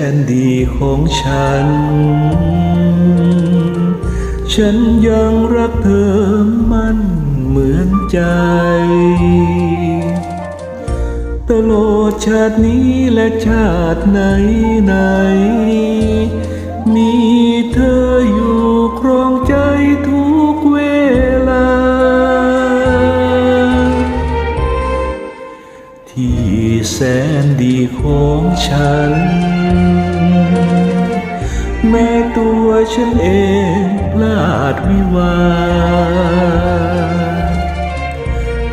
แสนดีของฉัน ฉันยังรักเธอมั่นเหมือนใจ ตลอดชาตินี้และชาติไหนไหน มีเธออยู่ครอง แสนดีของฉัน แม้ตัวฉันเองพลาดวิวา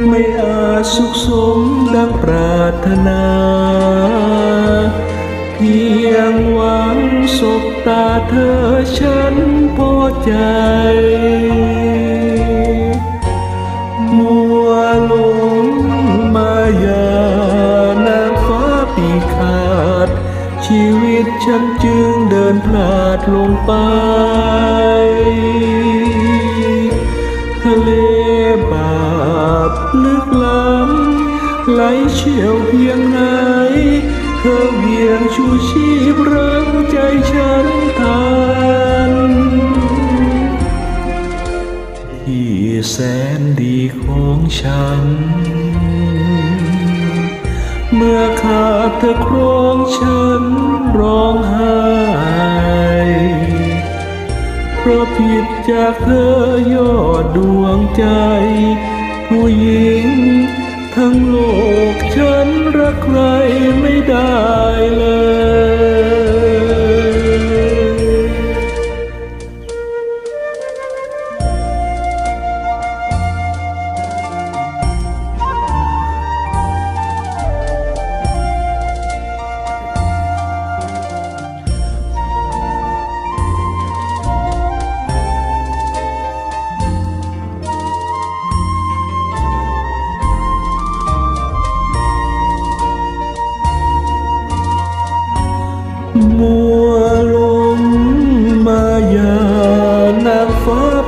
ไม่อาจสุขสมดังปรารถนา เพียงหวังสบตาเธอฉันพอใจมัวลง ชีวิตฉันจึงเดินพลาดลงไป ทะเลบาปลึกล้ำไหลเชี่ยวเพียงไหน เธอเวียงชูชีพรังใจฉันทัน ที่แสนดีของฉัน เมื่อขาดเธอครองฉันร้องไห้เพราะผิดจากเธอยอดดวงใจ ผู้หญิง ทั้งโลกฉันรักใครไม่ได้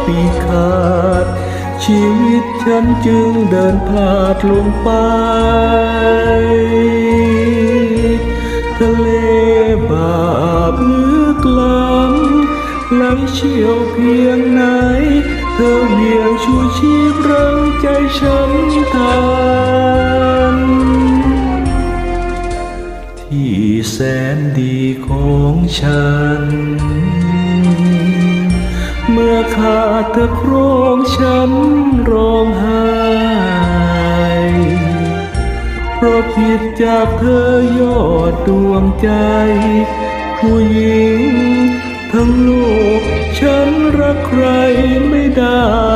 ปีขาด ชีวิตฉันจึงเดินพลาดลงไปทะเลบาปลึกล้ำไหลเชี่ยวเพียงไหน เธอเวียงชูชีพรังใจฉันทันที่แสนดีของฉัน มื่อขาดเธอครองฉันร้องไห้เพราะผิดจากเธอยอดดวงใจ ผู้หญิง ทั้งโลกฉันรักใครไม่ได้